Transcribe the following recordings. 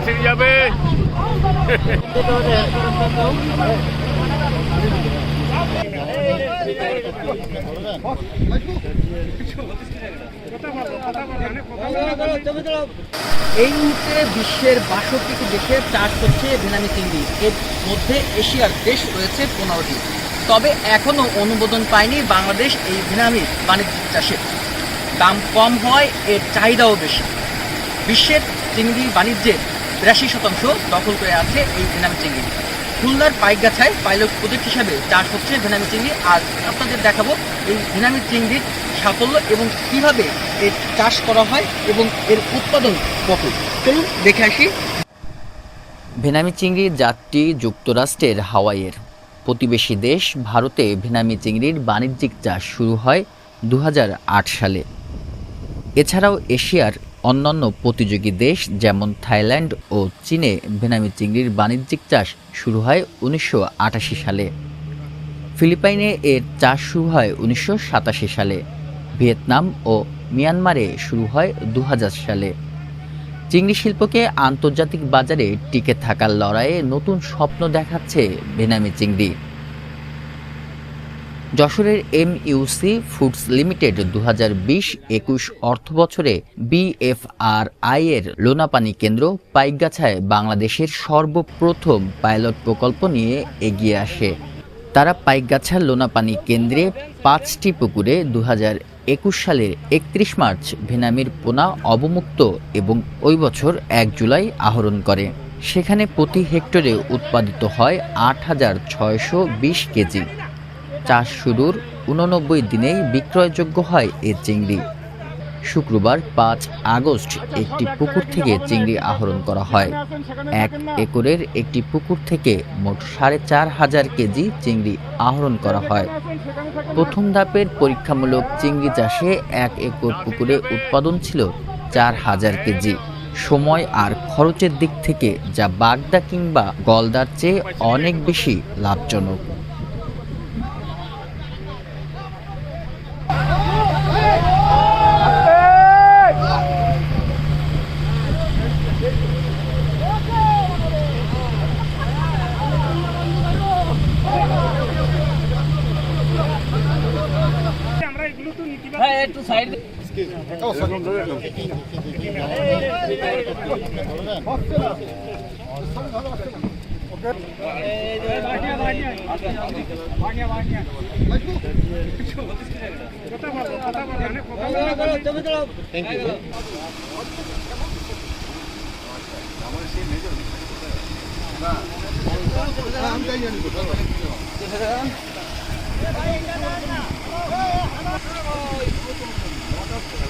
মাসির যাবে। এই মুহূর্তে বিশ্বের বাষট্টিটি দেশে চাষ হচ্ছে ভেনামি চিংড়ি। এর মধ্যে এশিয়ার দেশ রয়েছে পনেরোটি। তবে এখনও অনুমোদন পায়নি বাংলাদেশ এই ভেনামি বাণিজ্যিক চাষে। দাম কম হয় এর চাহিদাও বেশি। বিশ্বের চিংড়ি বাণিজ্যের বিরাশি শতাংশ দখল করে আছে এই ভেনামি চিংড়ি। খুলনার পাইকগাছায় পাইলট প্রজেক্ট হিসাবে চাষ হচ্ছে ভেনামি চিংড়ি। আজ আপনাদের দেখাবো এই ভেনামি চিংড়ির সাফল্য এবং কীভাবে এর চাষ করা হয় এবং এর উৎপাদন কত। চলুন দেখে আসি। ভেনামি চিংড়ির জাতটি যুক্তরাষ্ট্রের হাওয়াইয়ের। প্রতিবেশী দেশ ভারতে ভেনামি চিংড়ির বাণিজ্যিক চাষ শুরু হয় দু হাজার আট সালে। এছাড়াও এশিয়ার অন্যান্য প্রতিযোগী দেশ যেমন থাইল্যান্ড ও চীনে ভেনামি চিংড়ির বাণিজ্যিক চাষ শুরু হয় উনিশশো আটাশি সালে। ফিলিপাইনে এর চাষ শুরু হয় উনিশশো সাতাশি সালে। ভিয়েতনাম ও মিয়ানমারে শুরু হয় দু হাজার সালে। চিংড়ি শিল্পকে আন্তর্জাতিক বাজারে টিকে থাকার লড়াইয়ে নতুন স্বপ্ন দেখাচ্ছে ভেনামি চিংড়ি। যশোরের এম ইউসি ফুডস লিমিটেড দু হাজার বিশ একুশ অর্থ বছরে বিএফআরআই এর লোনাপানি কেন্দ্র পাইকগাছায় বাংলাদেশের সর্বপ্রথম পাইলট প্রকল্প নিয়ে এগিয়ে আসে। তারা পাইকগাছার লোনাপানি কেন্দ্রে পাঁচটি পুকুরে দু হাজার একুশ সালের একত্রিশ মার্চ ভেনামির পোনা অবমুক্ত এবং ওই বছর এক জুলাই আহরণ করে। সেখানে প্রতি হেক্টরে উৎপাদিত হয় আট হাজার ছয়শো বিশ কেজি। চাষ শুরুর উননব্বই দিনেই বিক্রয়যোগ্য হয় এ চিংড়ি। শুক্রবার পাঁচ আগস্ট একটি পুকুর থেকে চিংড়ি আহরণ করা হয়। এক একরের একটি পুকুর থেকে মোট সাড়ে চার হাজার কেজি চিংড়ি আহরণ করা হয়। প্রথম ধাপের পরীক্ষামূলক চিংড়ি চাষে এক একর পুকুরে উৎপাদন ছিল চার হাজার কেজি। সময় আর খরচের দিক থেকে যা বাগদা কিংবা গলদার চেয়ে অনেক বেশি লাভজনক। একটু সাইড আমি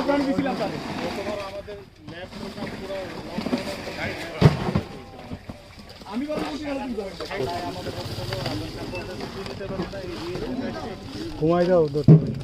আপনার দিয়েছিলাম তাহলে আমাদের ল্যাব প্রোগ্রাম পুরো আমি কথা বলছি আমাদের Como é que é doutor?